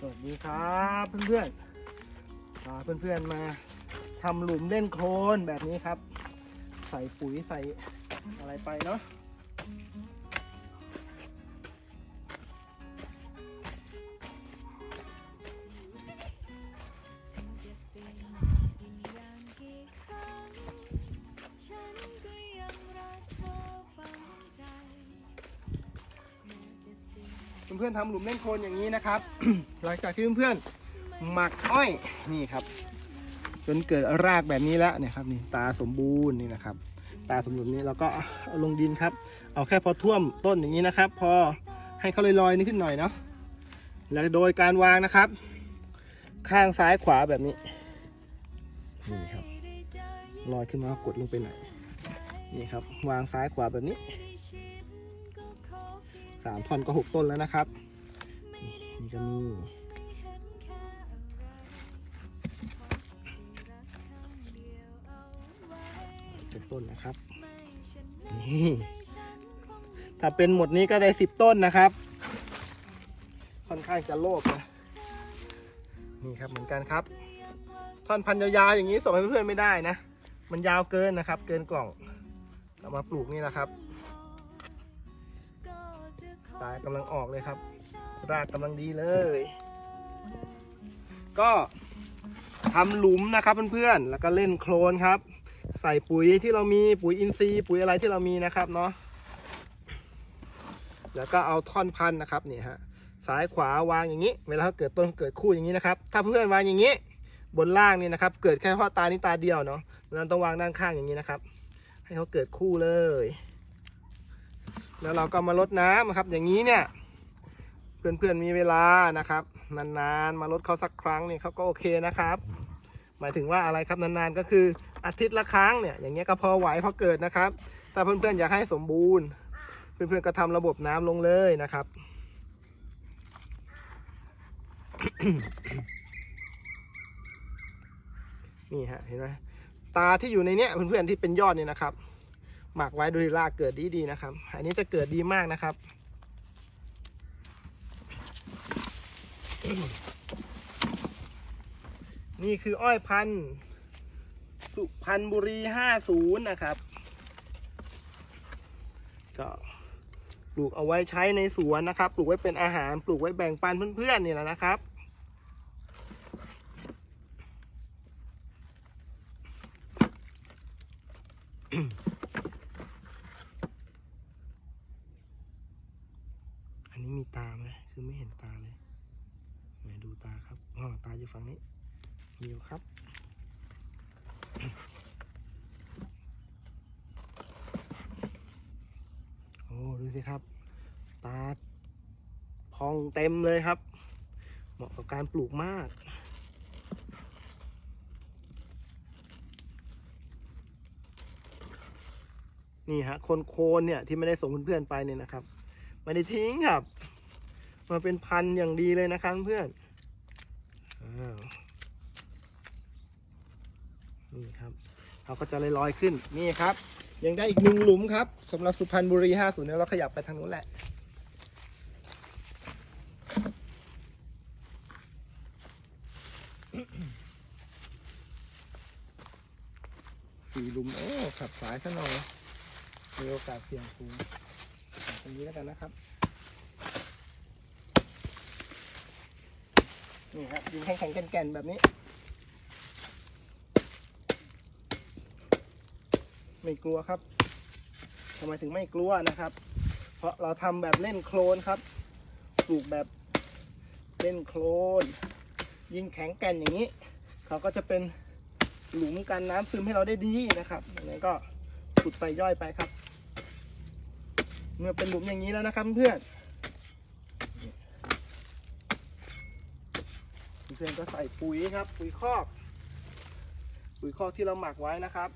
สวัสดีครับเพื่อนๆพาเพื่อนๆมาทำหลุมเล่นโคลนแบบนี้ครับ ใส่ปุ๋ยใส่อะไรไปเนาะ เพื่อนๆทำหลุมเล่นโคลนอย่างนี้นะครับ หลังจากที่เพื่อนๆหมักอ้อยนี่ครับ จนเกิดรากแบบนี้แล้วเนี่ยครับนี่ตาสมบูรณ์นี่นะครับ ตาสมบูรณ์นี้เราก็เอาลงดินครับ เอาแค่พอท่วมต้นอย่างนี้นะครับ พอให้เขาลอยๆนี่ขึ้นหน่อยเนาะแล้วโดยการวางนะครับ ข้างซ้ายขวาแบบนี้นี่ครับลอยขึ้นมากดลงไปหน่อยนี่ครับ วางซ้ายขวาแบบนี้ 3ท่อนก็ 6 ต้นแล้วนะครับนี่จะมีเจ็ดต้นนะครับนี่ถ้าเป็นหมดนี้ก็ได้สิบต้นนะครับ ค่อนข้างจะโลภนะนี่ครับเหมือนกันครับ ท่อนพันยาวๆอย่างนี้ส่งให้เพื่อนๆไม่ได้นะ มันยาวเกินนะครับ เกินกล่องเอามาปลูกนี่นะครับ ตายกำลังออกเลยครับ รากกำลังดีเลย ก็ทำหลุมนะครับเพื่อนๆ แล้วก็เล่นโคลนครับ ใส่ปุ๋ยที่เรามีปุ๋ยอินทรีย์ปุ๋ยอะไรที่เรามีนะครับเนาะ แล้วก็เอาท่อนพันนะครับนี่ฮะซ้ายขวาวางอย่างนี้ เวลาเขาเกิดต้นเกิดคู่อย่างนี้นะครับ ถ้าเพื่อนวางอย่างนี้ บนล่างนี่นะครับ เกิดแค่ข้อตานี้ตาเดียวเนาะดังนั้นต้องวางด้านข้างอย่างนี้นะครับ ให้เขาเกิดคู่เลย แล้วเราก็มาลดน้ำนะครับ อย่างนี้เนี่ย เพื่อนๆมีเวลานะครับ นานๆ มาลดเขาสักครั้งเนี่ยเขาก็โอเคนะครับ หมายถึงว่าอะไรครับนานๆก็คืออาทิตย์ละครั้งเนี่ย อย่างเงี้ยก็พอไหวพอเกิดนะครับถ้าเพื่อนๆอยากให้สมบูรณ์ เพื่อนๆก็ทำระบบน้ำลงเลยนะครับนี่ฮะเห็นไหมตาที่อยู่ในเนี้ยเพื่อนๆที่เป็นยอดเนี่ยนะครับ หมักไว้โดยราเกิดดีๆนะครับ อันนี้จะเกิดดีมากนะครับ นี่คืออ้อยพันธุ์สุพรรณบุรี50นะครับ ก็ปลูกเอาไว้ใช้ในสวนนะครับ ปลูกไว้เป็นอาหาร ปลูกไว้แบ่งปันเพื่อนๆนี่แหละนะครับ นนี้มีตาไหมคือไม่เห็นตาเลยไหนดูตาครับอ๋อตาอยู่ฝั่งนี้มีอยู่ครับโอ้ดูสิครับ ตาพองเต็มเลยครับ เหมาะกับการปลูกมากนี่ฮะคนโคนเนี่ยที่ไม่ได้ส่งเพื่อนๆไปเนี่ยนะครับ ไม่ได้ทิ้งครับ มาเป็นพันอย่างดีเลยนะครับเพื่อนอนี่ครับเขาก็จะลอยๆขึ้นนี่ครับ ยังได้อีกหนึ่งหลุมครับสำหรับสุพรรณบุรี50เนี่ยเราขยับไปทางนู้นแหละสี่หลุมโอ้ขับสายซะหน่อยมีโอกาสเสี่ยงสูง นี้แล้วกันนะครับนี่ครับยิงแข็งๆแก่นๆแบบนี้ ไม่กลัวครับทำไมถึงไม่กลัวนะครับ เพราะเราทำแบบเล่นโคลนครับปลูกแบบเล่นโคลน ยิงแข็งแก่นอย่างนี้ เขาก็จะเป็นหลุมกันน้ำซึมให้เราได้ดีนะครับอย่างนี้นก็ขุดไปย่อยไปครับ เมื่อเป็นหลุมอย่างนี้แล้วนะครับเพื่อนเพื่อนก็ใส่ปุ๋ยครับ ปุ๋ยคอก ปุ๋ยคอกที่เราหมักไว้นะครับ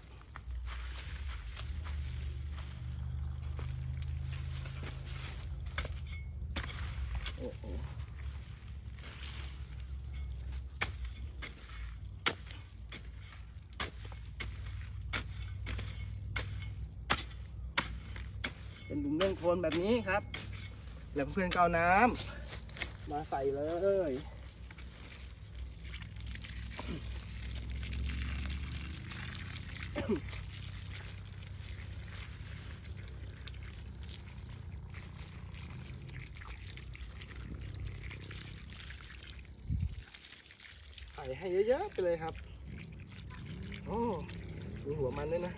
เป็นหลุมเล่นโคลนแบบนี้ครับ แล้วเพื่อนก็เอาน้ำมาใส่เลยใส่ให้เยอะๆไปเลยครับ โอ้มีหัวมันด้วยนะ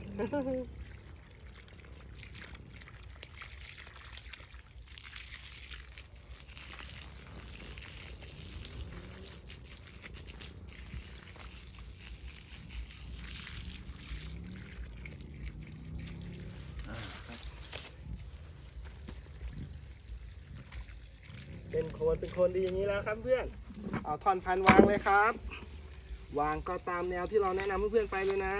เป็นโคนเป็นโคนดีอย่างนี้แล้วครับเพื่อน เอาท่อนพันวางเลยครับ วางก็ตามแนวที่เราแนะนำเพื่อนๆไปเลยนะ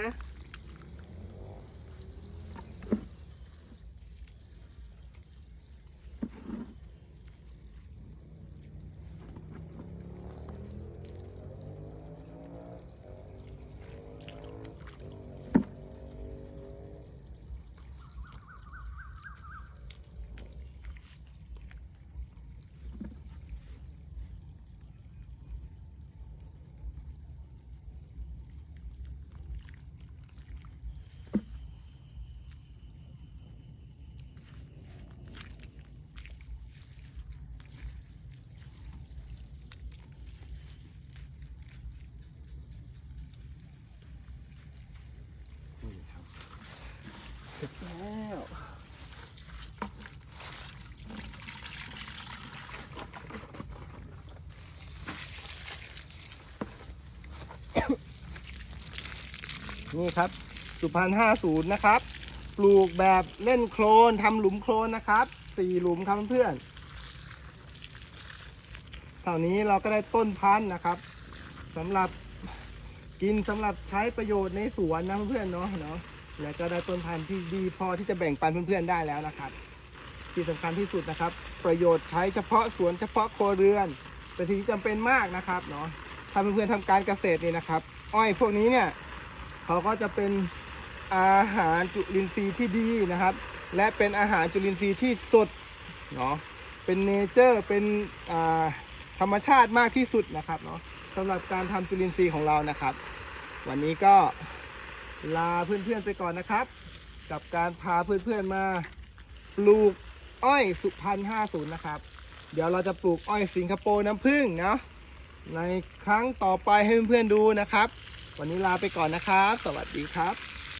เสร็จแล้วนี่ครับ สุพรรณห้าศูนย์นะครับ ปลูกแบบเล่นโคลนทำหลุมโคลนนะครับสี่หลุมครับเพื่อนเท่านี้เราก็ได้ต้นพันธุ์นะครับสำหรับกินสำหรับใช้ประโยชน์ในสวนนะเพื่อนเนาะเนาะ แล้วก็ได้ต้นพันธุ์ที่ดีพอที่จะแบ่งปันเพื่อนๆได้แล้วนะครับ ที่สำคัญที่สุดนะครับ ประโยชน์ใช้เฉพาะสวนเฉพาะครัวเรือน เป็นสิ่งที่จำเป็นมากนะครับเนาะถ้าเพื่อนๆทำการเกษตรนี่นะครับ อ้อยพวกนี้เนี่ยเขาก็จะเป็นอาหารจุลินทรีย์ที่ดีนะครับ และเป็นอาหารจุลินทรีย์ที่สดเนาะเป็นเนเจอร์เป็นธรรมชาติมากที่สุดนะครับเนาะสำหรับการทำจุลินทรีย์ของเรานะครับ วันนี้ก็ ลาเพื่อนๆไปก่อนนะครับ กับการพาเพื่อนๆมาปลูกอ้อยสุพรรณ50 นะครับ เดี๋ยวเราจะปลูกอ้อยสิงคโปร์น้ำผึ้งเนาะในครั้งต่อไปให้เพื่อนๆดูนะครับ วันนี้ลาไปก่อนนะครับ สวัสดีครับ